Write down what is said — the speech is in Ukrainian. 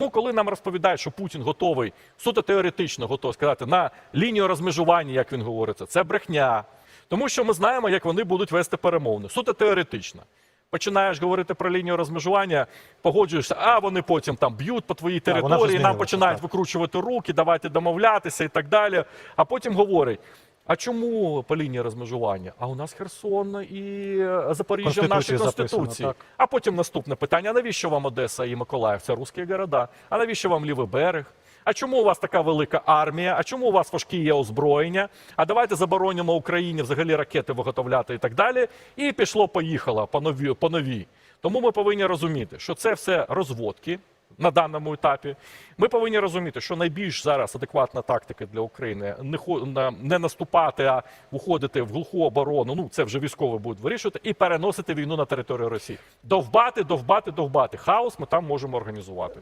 Тому, коли нам розповідають, що Путін готовий суто теоретично готовий сказати на лінію розмежування, як він говориться, це брехня. Тому що ми знаємо, як вони будуть вести перемовини. Суто теоретично. Починаєш говорити про лінію розмежування, погоджуєшся, а вони потім там б'ють по твоїй території, нам починають так. викручувати руки, давайте домовлятися і так далі. А потім говорять. А чому по лінії розмежування? А у нас Херсон і е, Запоріжжя в нашій Конституції записано, А потім наступне питання: а навіщо вам Одеса і Миколаїв? Це русські города. А навіщо вам лівий берег? А чому у вас така велика армія? А чому у вас важкі є озброєння? А давайте заборонимо Україні взагалі ракети виготовляти і так далі. І пішло, поїхало по нові, по новій. Тому ми повинні розуміти, що це все розводки на даному етапі. Ми повинні розуміти, що найбільш зараз адекватна тактика для України не не наступати, а уходити в глуху оборону. Ну це вже військові будуть вирішувати, і переносити війну на територію Росії. Довбати, довбати, довбати. Хаос ми там можемо організувати.